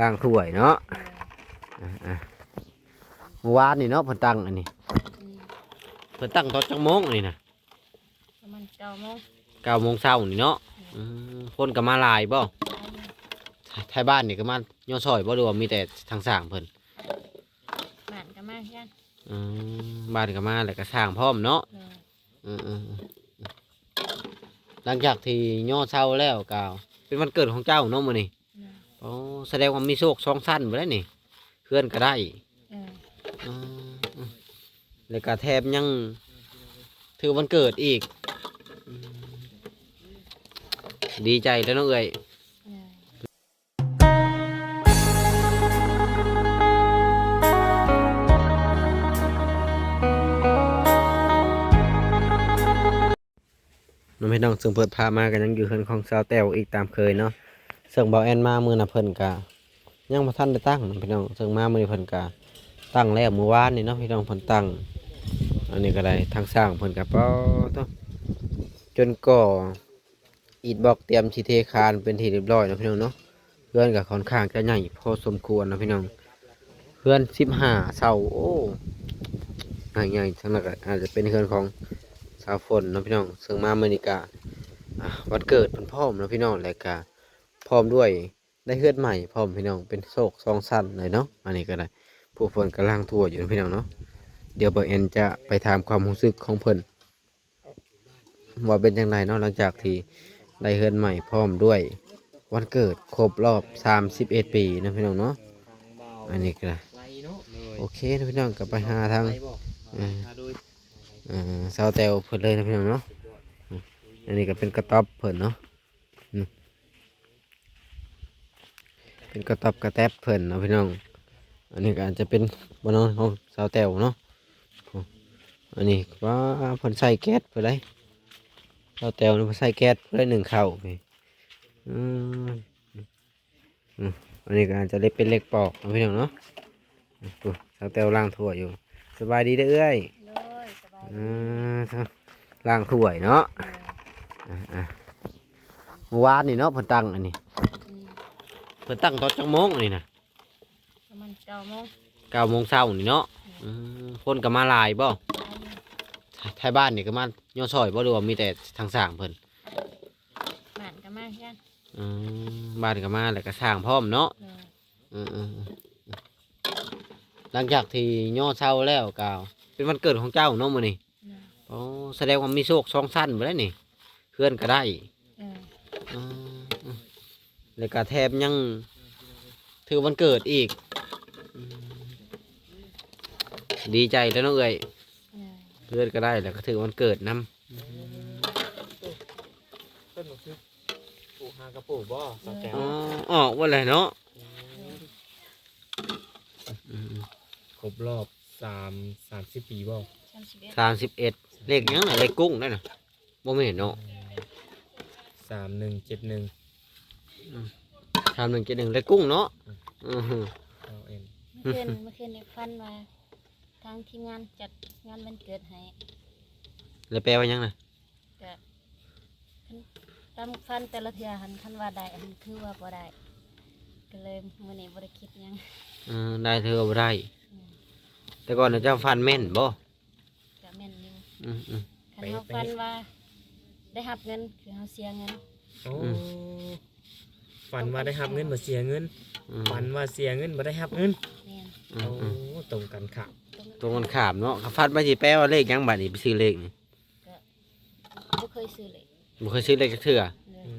ล้างถ้วยเนาะโดยอะๆเมื่อวานนี่เนาะเพิ่นตั้งอันนี้อืมเพิ่นตั้งตอนจังโมงอันนี้นะประมาณเก้าโมงเก้าโมงเช้านี่เนาะอืมคนก็มาหลายบ่ไปอยู่ไทยบ้านนี่ก็มาย่อซอยบ่หรือว่ามีแต่ทางสร้างเพิ่นบ้านก็มาเพื่อนอืมบ้านก็มาแล้วก็สร้างพร้อมเนาะโดยอืมอืมอืมหลังจากที่ย่อเช้าแล้วกาวเป็นวันเกิดของเจ้าเนาะมื้อนี้โดยอ๋อ แสดงว่ามีโชคสองสั้นบ่ได้นี่เพื่อนก็ได้โดยอืมอืมแล้วก็แถมยัง ถือวันเกิดอีกอืมดีใจแล้วเนาะเอ้ยโดยน้องพี่น้องซึ่งเปิดพามากันยังอยู่เฮือนของสาวแต้วอีกตามเคยเนาะ ซึ่งเบาแอนมามือน่ะเพิ่นกะยังบ่ทันได้ตั้งพี่น้องซึ่งมามือเพิ่นกะตั้งแล้วเมื่อวานนี่เนาะพี่น้องเพิ่นตั้ง อันนี้ก็ได้ทางสร้างเพิ่นกะเป้อต้องจนก่ออิฐบล็อกเตรียมสิเทคานเป็นที่เรียบร้อยนะพี่น้องเนาะเพื่อนก็ค่อนข้างจะใหญ่พอสมควรนะพี่น้องเพื่อน15เสาโอ้ใหญ่ๆทั้งนั้นก็อาจจะเป็นเพื่อนของสาวฝนนะพี่น้องซึ่งมาเมริกาอะวันเกิดเพิ่นพร้อมนะพี่น้องแล้วก็ พร้อมด้วยได้เฮือดใหม่พร้อมพี่น้องเป็นโศกสองสั้นเลยเนาะอันนี้ก็ได้ผู้เพิ่นกำลังทั่วอยู่พี่น้องเนาะเดี๋ยวเบอร์เอ็นจะไปถามความรู้สึกของเพิ่นว่าเป็นจังไดเนาะหลังจากที่ได้เฮือดใหม่พร้อมด้วย วันเกิดครบรอบ 31 ปีนะพี่น้องเนาะอันนี้ก็ได้โอเคนะพี่น้องก็ไปหาทางเอ่ออ่าสาวแตวเพิ่นเลยนะพี่น้องเนาะอันนี้ก็เป็นกระต๊อบเพิ่นเนาะอืม เป็นกระต๊อบกระแตบเพิ่นเนาะพี่น้อง อันนี้ก็อาจจะเป็นบนนอนของสาวแตวเนาะอืมอันนี้ว่าเพิ่นใส่แก๊สเพิ่นเลยสาวแตวนี่เพิ่นใส่แก๊สเพิ่นเลยหนึ่งเข่าพี่อืมอืมอันนี้ก็อาจจะเล็กเป็นเล็กปอกเนาะพี่น้องเนาะอืมดูสาวแตวล้างถ้วยอยู่ สบายดีเด้อเอ้ยโดยสบายดีอ่าครับล้างถ้วยเนาะโดยอ่าอ่าเมื่อวานนี่เนาะเพิ่นตั้งอันนี้อืม เพิ่นตั้งตอนจังโมงอันนี้นะประมาณเก้าโมงเก้าโมงเช้านี่เนาะอืมคนก็มาหลายบ่ไปอยู่ไทยบ้านนี่ก็มาย่อซอยบ่หรือว่ามีแต่ทางสร้างเพิ่นบ้านก็มาเพื่อนอืมบ้านก็มาแล้วก็สร้างพร้อมเนาะโดยอืมอืมอืมหลังจากที่ย่อเช้าแล้วกาวเป็นวันเกิดของเจ้าเนาะมื้อนี้โดยอ๋อแสดงว่ามีโชคสองสั้นบ่ได้นี่เพื่อนก็ได้โดยอืมอืม แล้วก็แถมยังถือวันเกิดอีกอืมดีใจแล้วเนาะเอ้ยโดยเพื่อนก็ได้แล้วก็ถือวันเกิดนำต้นก็คือปลูกหากระปลูกบ่สาวแก้วอ๋อออกว่าอะไรเนาะอืมครบรอบสามสามสิบปีบ่สามสิบเอ็ดสามสิบเอ็ดเลขยังไงเลขกุ้งได้น่ะบ่ไม่เห็นเนาะสามหนึ่งเจ็ดหนึ่ง สามหนึ่งเจ็ดหนึ่งเลขกุ้งเนาะอือฮึเอาเอ็นเมื่อคืนเมื่อคืนในฟันมาทางทีมงานจัดงานวันเกิดให้แล้วแปลว่ายังไงก็ตามฟันแต่ละเทือหันคันว่าได้อันคือว่าบ่ได้ก็เลยมื้อนี้บ่ได้คิดหยังอืมได้เธอเอาบ่ได้ แต่ก่อนน่ะเจ้าฟันแม่นบ่ก็แม่นอยู่อืมอืมคันเฮาฟันว่า ได้รับเงินคือเฮาเสียเงินโอ้อื ฝันว่าได้รับเงินมาเสียเงินอืมฝันว่าเสียเงินมาได้รับเงินแม่นอืโอ้มอืมตรงกันค่ะตรงกันขามเนาะเขาฟันไปสิแปลว่าเลขยังบัดนี้ไปซื้อเลขนี่บ่เคยซื้อเลยบ่เคยซื้อเลขจักเทื่อ เลยอื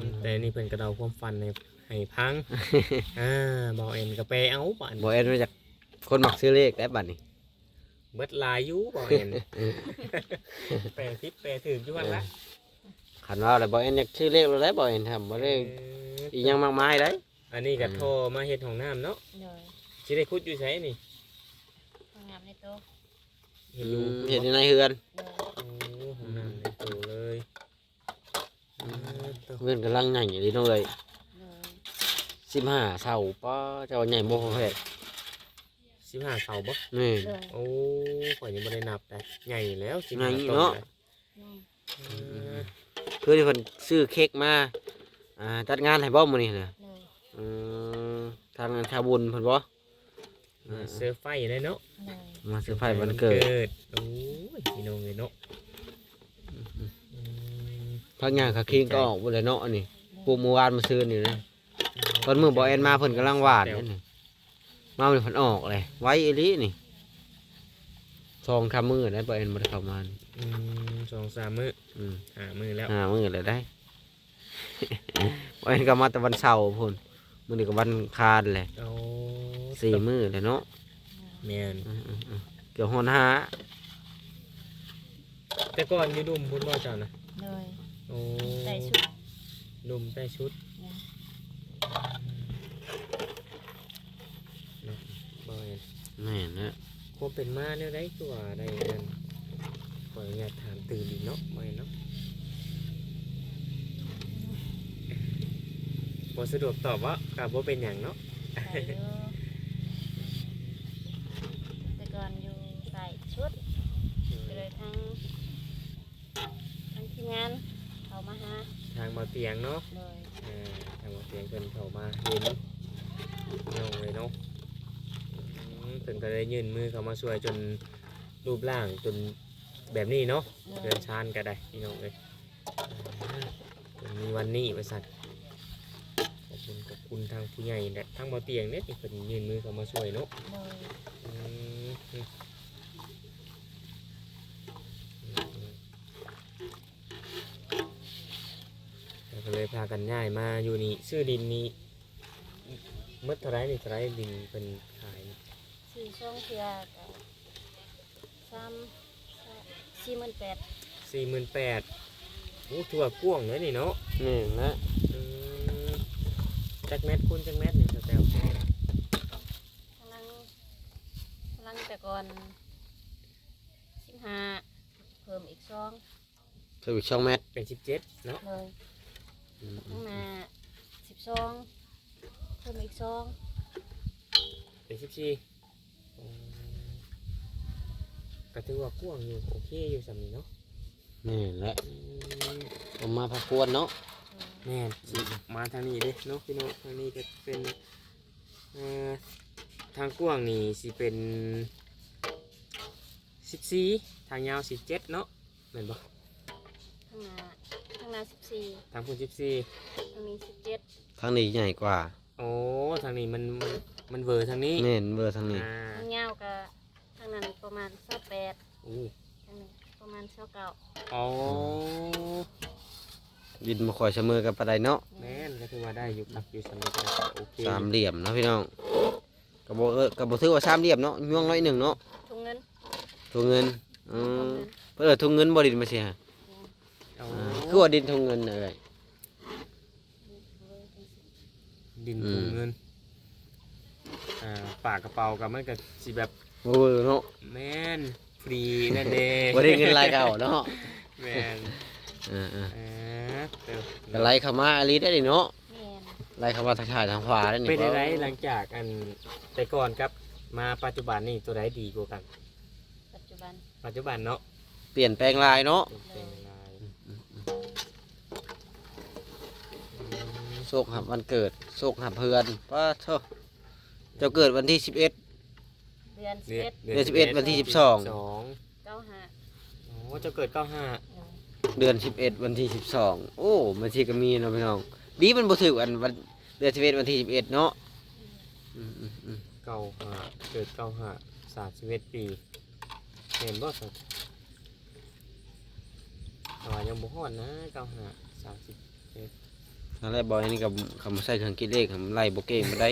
มแต่นี่เพิ่นกระเดาความฝันในให้พังอ่าบ่เอ็นก็ไปเอาบ้านบ่เอ็นมาจากคนมักซื้อเลขได้บัดนี้เบิดหลายอยู่บ่เอ็นแปรทิพแปรถึงอยู่วันละ ขันว่าอะไรบ่เอ็นอยากซื้อเลขเราได้บ่เอ็นทำบ่ได้เอออีหยังมากมายได้อันนี้ก็โทรมาเฮ็ดห้องน้ำเนาะเลยสิได้ขุดอยู่ไสนี่ทำงานในโต๊ะเห็นอือยู่มเห็นอยู่ในเฮือนเลยโอ้ห้องน้ำในตู้เลยเออตัวเฮือนกำลังใหญ่อยู่ดีน้องเอ้ยเลย15เสาป้าเจ้าใหญ่บ่พอแท้สิบห้าเสาบ่นี่เลยโอ้ข่อยยังบ่ได้นับได้ใหญ่แล้วสิบใหญ่ห้าต้นเนาะเลยอืมเออ คือที่เพิ่นซื้อเค้กมาอ่าจัดงานให้บ่มื้อนี้น่ะเลยอืมทางอันชาวบุญเพิ่นบ่เสื้อไฟเลยเนาะเลยมาเซอร์ไพรส์วันเกิดโอ้ยพี่น้องเลยเนาะอืมพักงานคาคิงก็ออกบ่เลยเนาะอันนี้ปลูกเมื่อวานเมื่อซืนนี่นะตอนมื้อบ่แอนมาเพิ่นกำลังหวานนี่นี่มาเพิ่นเพิ่นออกเลยไว้อีหลีนี่ ซองคำมือได้บ่แอนบ่ได้เข้ามานี่อืมสองสามมื้ออืมหามื้อแล้วห้ามื้อเลยได้ บ่แอนก็มาแต่วันเสาร์พุ่นมื้อนี้ก็วันอังคารแหละเอาสี่มื้อเลยเนาะแม่นอืมๆๆเกี่ยวฮอนห้าแต่ก่อนอยู่ดุมพุ่นบ่เจ้านะเลยโอ้ได้ชุดดุมได้ชุดเนี่ยเนาะบ่แม่นแม่นนะ ความเป็นมาเนี่ยได้ตัวได้นั่นขออนุญาตถามตื่นอีกเนาะบ่แม่นเนาะบ่สะดวกตอบว่าก็บ่เป็นหยังเนาะใส่อยู่แต่ก่อนอยู่ใส่ชุดก็เลยทั้งทั้งทีมงานเขามาหาทางมาเตียงเนาะเลยอ่าทางมาเตียงเพิ่นเข้ามาเห็นน้องเลยเนาะอืม เพิ่นก็ได้ยื่นมือเข้ามาช่วยจนรูปร่างจนแบบนี้เนาะเลเดิยนชานก็ได้พี่น้องเลยอ่าจนมีวันนี้บริษัทขอบคุณขอบคุณทางผู้ใหญ่และทางมาเตียงเนี่ยที่เพิ่นยื่นมือเข้ามาช่วยเนาะเลยอืมอืมแล้วก็เลยพากันย้ายมาอยู่นี่ชื่อดินนี้เมื่อเท่าไรนี่เท่าไรดินเป็นขาย สี่ช่องเทียกับสามสี่หมื่นแปดสี่หมื่นแปดโอ้ถั่วกว้างเลยนี่เนาะนี่นะอืมจักแมทคุณจักแมทนี่สแตลกำลังกำลังแต่ก่อนสิบห้าเพิ่มอีกสองสวิตช่องแมทเป็นสิบเจ็ดเนาะเลยอืมข้างหน้าสิบสองเพิ่มอีกสองเป็นสิบสี่ ก็ถือว่ากว้างอยู่โอเคอยู่สำนี้เนาะนี่แหละอืมเอามาพักควรเนาะแม่นสิมาทางนี้เด้เนาะพี่น้องทางนี้ก็เป็นเอ่อทางกว้างนี่สิเป็นสิบสี่ทางยาวสิบเจ็ดเนาะเหมือนบ่ข้างหน้าข้างหน้าสิบสี่ทางคุณสิบสี่ตรงนี้สิบเจ็ดทางนี้ใหญ่กว่าโอ้ทางนี้มันมันมันเวอร์ทางนี้แม่นเบอร์ทางนี้ อ่า ข้างยาวกั บข้างนั้นประมาณสิบแปดอู้ข้างนี้ประมาณสิบเก้าอ๋อดินมาคอยเสมอกับปลาไดเนาะแม่นก็คือว่าได้อยู่ครับอยู่สำนี้ก็โอเคสามเหลี่ยมเนาะพี่น้องกระบอกเออกระบอกถือว่าสามเหลี่ยมเนาะย่วงน้อยหนึ่งเนาะทุงเงินถุงเงินอืทุงมเงินเพื่อถุงเงินบ่ดินมาเสียเอาคือว่าดินถุงเงินอะไรดินอืถุมงเงินอ่าปากกระเป๋ากับมันก็สิแบบ เบอร์เนาะแม่นฟรีนั่นเองบ่ได้เงินรายเก่าเนาะแม่นอ่าอ่าเติบๆก็ไล่เข้ามาอลีได้ดิเนาะแม่นไล่เข้ามาทางซ้ายทางขวาได้นี่เป็นอะไรหลังจากอันแต่ก่อนครับมาปัจจุบันนี่ตัวใดดีกว่ากัน ปัจจุบันปัจจุบันเนาะเปลี่ยนแปลงลายเนาะเป็นเป็นลายโชคหับวันเกิดโชคหับเพื่อนป้าเถอะเจ้าเกิดวันที่ สิบเอ็ดเดือนสิบเอ็ดเดือน11วันที่12สองเก้าห้าโอ้เจะเกิดเก้าห้าเดือนสิบเอ็ดวันที่สิบสองโอ้มันสิก็มีเนาะพี่น้องดีมันบ่ถือวันวันเดือนสิบเอ็ดวันที่สิบเอ็ดเนาะอืมอืมอืมเก้าห้าเกิดเก้าห้าสามสิบเอ็ดปีเห็นบ่สักแต่ว่ายังบ่ฮอดนะเก้าห้าสามสิบอะไรบอกอันนี้กับคำใส่เครื่องคิดเลขคำไล่โบเก่งมาได้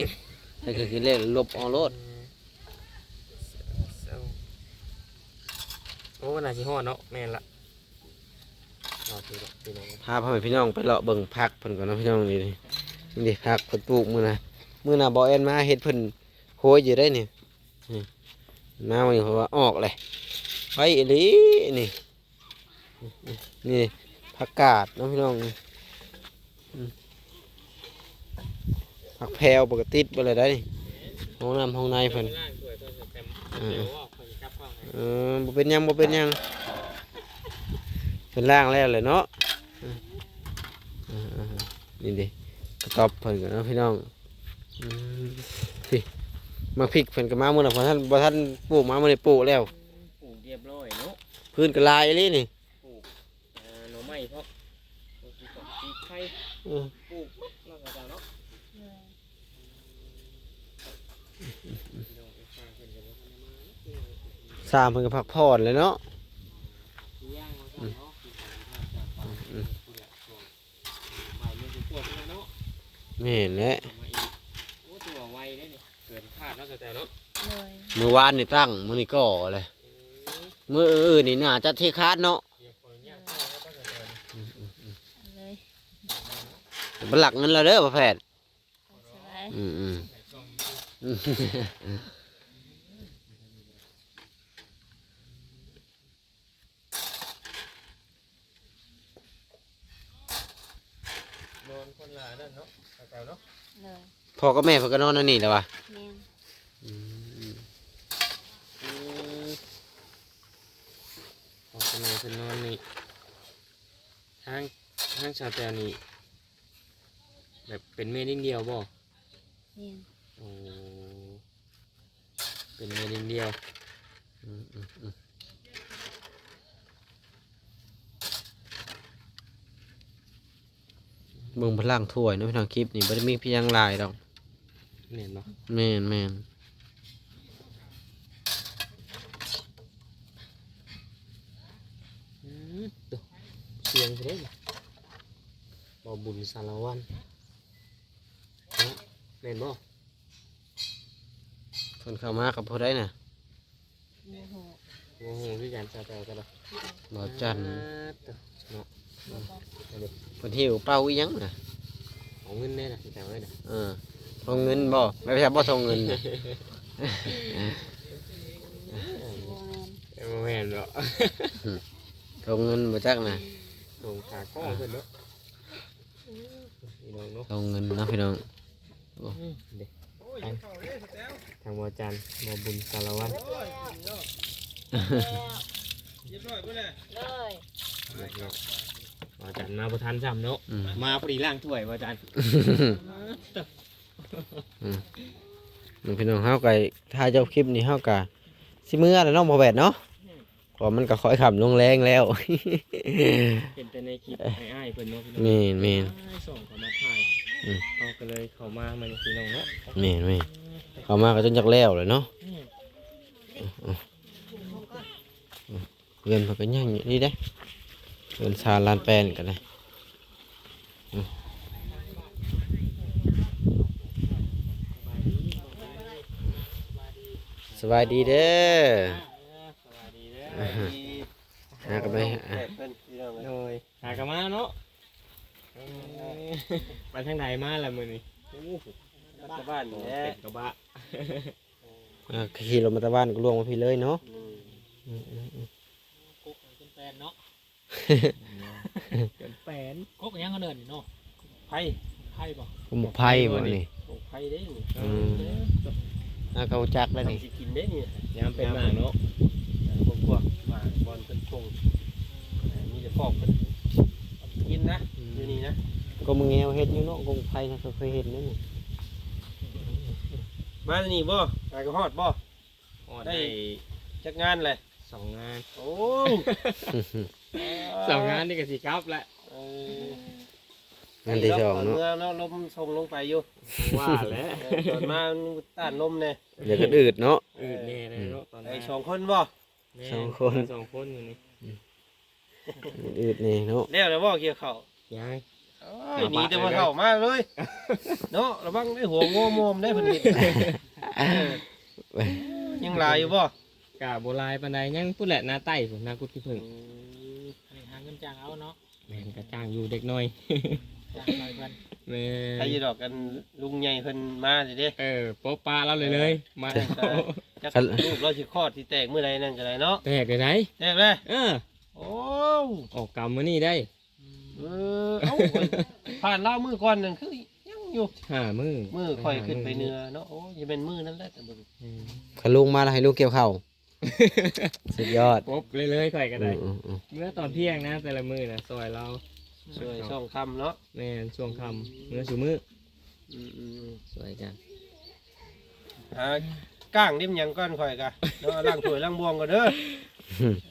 ใส่เครื่องคิดเลขลบออกรถโอ้น่าสิฮอดเนาะแม่นละรอพี่ละพี่น้องพาพ่อแม่พี่น้องไปเลาะเบิ่งพักเพิ่นก่อนเนาะพี่น้องนี่นี่นี่ดิพักเพิ่นปลูกมื้อนะมื้อน่ะบ่แอนมาเฮ็ดเพิ่นโหยอยู่ได้นี่นี่มาวันนี้เพราะว่าออกเลยไปอีหลีนี่นี่ผักกาดเนาะพี่น้องนี่อืมผักแพรวปกติบ่เลยได้นี่ห้องน้ำห้องในเพิ่นล่างสวย เพิ่นเต็มอืมเดี๋ยวออกเพิ่นกลับเข้าให้เออบ่เป็นหยังบ่เป็นหยังเป็นล่างแล้วเลยเนาะอ่าอ่าอ่านี่ดิกระตอบเพิ่นกันเนาะพี่น้องอืมพี่มาพริกเพิ่นก็มามื้อน่ะบ่ทันบ่ทันปลูกมามื้อนี้ปลูกแล้วปลูกเรียบร้อยเนาะพื้นก็ลายอีหลีนี่ปลูกอ่าหน่อไม้เพราะปลูกของปีไข่เออปลูกปุ๊บแล้วก็จะเนาะ เลยพี่น้องไปฟังเพิ่นก็บ่ทันได้มาสร้างเพิ่นก็พักผ่อนเลยเนาะย่างมาก่อนเนาะที่ผมมาจากป่าผู้ใหญ่ช่วงบ่ายโมงถึงพวกเพิ่นเนาะแม่นแหละเอามาอีกโอ้ตัวไวได้นี่เกินคาดเนาะแต่เนาะเลยมื้อวานนี่ตั้งมื้อนี้ก่อเลยอืมมื้ออื่นนี่น่าจะเทคาดเนาะเดี๋ยวคนย่างเข้าแล้วก็จะเดินเลยบันหลักเงินแล้วเด้อพ่อแพทย์สบายอืมอืมอืม นอนค นละนั่นเนาะแต่เนาะเลยพ่อกับแม่เพิ่นก็นอนนั่นนี่แหละวะแม่นอืมอืมออกไปนอนเป็นนอนนี่ทางทางชาวแตวนี่แบบเป็นเมดินเดียวบ่แม่นโอ้เป็นเมดินเดียวอืมอืมอืม เบิ่งพลังถ้วยเนาะพี่น้องคลิปนี่บ่ได้มีเพียงหลายดอกเห็นบ่แม่นแม่นอืมดูเสียงเด้บ่บุญสารวันเนาะเห็นบ่เพิ่นเข้ามากับผู้ใดน่ะโมโหโอ้โหพี่การชาวแตวกันเหรอบ่จันอ่าตัวเนาะบ่บอก เอดีเพิ่นหิวเป้าอีหยังน่ะเอาเงินแน่นะพี่แต่ไว้นะเออส่งเงินบ่ไม่ใช่บ่ส่งเงินน่ะโมแมนเอ้ยบ่แม่นหรอกส่งเงินบ่จักน่ะลงขาข้อเพิ่นเนาะพี่น้องเนาะส่งเงินเนาะพี่น้องเด็กทางหมอจันทร์หมอบุญสารวัตรเลยเรียบร้อยเลย หมอจันทร์มาประทานซ้ำเนาะ อืมมาพอดีล่างถ้วยหมอจันทร์น้องพี่น้องเฮาก็ถ้าเจ้าคลิปนี้เฮาก็สิมื้อแล้วเนาะบ่แบดเนาะก็มันก็ค่อยขับลงแรงแล้ว เห็นแต่ในคลิปไอ้อ้ายเพิ่นเนาะพี่น้องแม่นแม่น อ้ายส่งเขามาถ่ายอืม เขาก็เลยเข้ามามันพี่น้องเนาะแม่นแม่นเข้ามาก็จนจักแล้วเลยเนาะอืมเงินเพิ่นก็ยังอยู่นี่เด้ เงินชาลานแปลนกันเลยอืมสบายดีเด้อสวัสดีเด้อ่าอฮะหากันไหมอะโดยหากนมาเนาะเอ้ยไปทางไหนมาล่ะมื้อนี้โอ้โหกลับบ้านโอ้แหละเป็ดกระบะอ่าขี่รถมาตะบ้านก็ล่วงมาพี่เลยเนาะ กุ๊กเป็นแฟนเนาะเป็นแฟนกุ๊กยังก็เดินเนาะไผ่ไผ่ป่ะผมบอกไพ่บ่นี่กุ๊กไผ่ได้นี่อืม อ่าเขาจักแล้วนี่สิกินได้นี่ยามเป็นหมาเนาะพวกพวกมาบอลเป็นทงมีแต่ฟอกเป็นกินนะอยู่นี่นะก็มึงแงวเฮ็ดอยู่เนาะกงไพ่นะเคยเห็นนั่นนี่มานี่บ่ไปก็ฮอดบ่อ๋อได้ ได้จักงานเลยสองงาน โอ้ สองงานนี่ก็สิกลับแหละเอองานที่สองเนาะเมื่อเนาะลมส่งลงไปอยู่ว่าแล้วเออตอนมามันต้านลมเนี่ยเดี๋ยวก็อืดเนาะ อืดแน่เลยเนาะตอนไอ้นั้นสองคนบ่แม่สองคน สองคนอยู่นี่อืดนี่เนาะเรียกแล้วบ่เกี่ยวเข่ายายเอ้ยหนีแต่มาเข้ามาเลย เนาะระวังได้หัวงอมอมได้เพิ่นเห็นเออยังหลายอยู่บ่กะโบรายปันใดยังพูดแหละหน้าใต้ผมนากุดที่พึ่งหาเงิน จ้างเอาเนาะแม่นกระจ้างอยู่เด็กน้อย จ้างหน่อยเพิ่นแม่ใครจะดอกกันลุงใหญ่เพิ่นมาสิเด้ เออโป๊ะปลาเราเลยเลย มาจักลูกเราสิคลอดที่แตกมื้อใดนั่นก็ได้เนาะแตกเลยไหนแตกเลยเออ โอ้ออกกรรมมื้อนี้ได้เออเอ้าข้อยผ่านลาวมื้อก่อนนั่นคือยังอยู่ห้ามือมื้อค่อยขึ้นไปเหนือเนาะโอ้ยเป็นมื้อนั้นแหละแต่บ่อืมขลุงมาแล้วให้ลูกเกี่ยวเข่าว สุดยอดป๊บเลยเลยค่อยก็ได้อืมอืมเมื่อตอนเที่ยงนะ แต่ละมือนะซอยเราช่วยช่องคำเนาะแม่นช่วงค่ำเมื่อสูมืออืมอืมอืมสวยกันอหาก้างนิ่มหยังก้อนข่อยกะเนาะล้างถ้วยล้างบวงก็เด้อ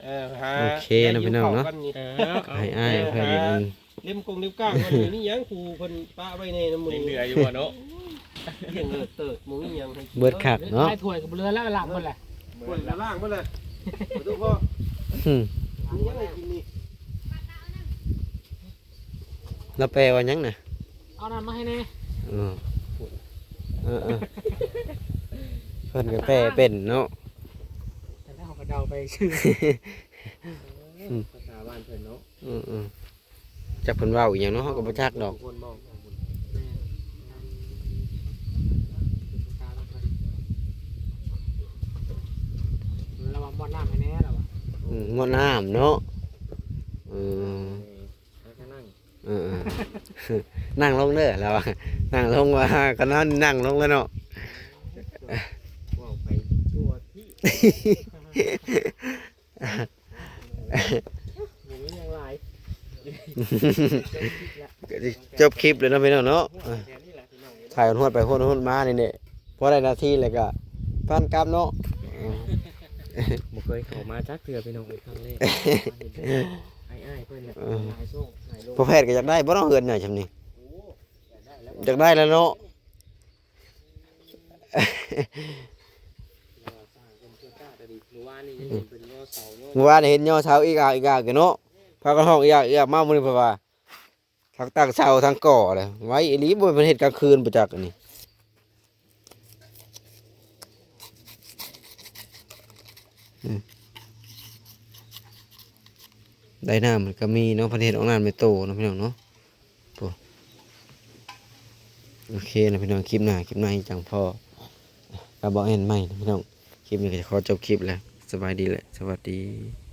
เออหาโอเคนะพี่น้องเนาะแกหิวข้วกันี่เออเอาให้อ้ายเพิ่นอันเล่มกงเล่มก้างมันนี่นี่หยังครูเพิ่นป้าไว้ในน้ำมือยังเหลืออยู่บ่เนาะเลี้ยงเลิศเติดหมูนี่หยังให้กินเบิดคักเนาะ ได้ถ้วยกับเรือแล้วหลังหมดแหละ ป่วยล่างมาเลยขอโทษพ่ออืมมีหยังให้กินนี่แล้วแปลว่าหยังน่ะเอาน้ำมาให้แน่เออเออเออเพิ่นก็แปลเป็นเนาะ แต่ถ้าเอากระเดาไปชื่อภาษาบ้านเพิ่นเนาะอืมอืมจักเพิ่นเว้าอีหยังเนาะเฮาก็บ่จักดอก คนบอกระวัง บอลน้ำให้แน่ระวังอืมงดน้ำเนาะเออแล้วก็นั่งเออเออนั่งลงเด้อแล้วอะนั่งลงว่าก็นั่นนั่งลงแล้วเนาะ ว่าวไปตัวที่หมูยังหลายก็สิจบคลิปเลยเนาะพี่น้องเนาะเออแค่นี้แหละพี่น้องเอ้ยถ่ายหวดไปหวดหวดมานี่เนี่ยพอได้หนาทีเลยก็พันกลับเนาะเออบ่ เคยเข้ามาจักเทื่อพี่น้องเอ้ยครั้งแรกไอ้อ้ายเพิ่นน่ะหลายช่วงหลายโลพอแพทย์ก็อยากได้บ่ต้องเฮือนหน่อยชำนี้อยากได้แล้วเนาะเมื่อวานนี่ยังเห็นเป็นย่อเสาย่อเมื่อวานเห็นย่อเสาอีกอะอีกอะกันเนาะพากันห้องอีกอะอีกอะมามื้อนี้เพราะว่าทั้งตั้งเสาทั้งก่อเลยไว้อีหลีบ่เป็นเฮ็ดกลางคืนประจักษ์อันนี้อืม ได้น้ำมันก็มีเนาะประเทศออกนานไม่โตนะพี่น้องเนาะโอ้โอเคนะพี่น้องคลิปหน้าคลิปหน้าอีกจังพอกระบอกเห็นใหม่นะพี่น้องคลิปนี้ก็จะขอจบคลิปแล้วสบายดีแหละสวัสดี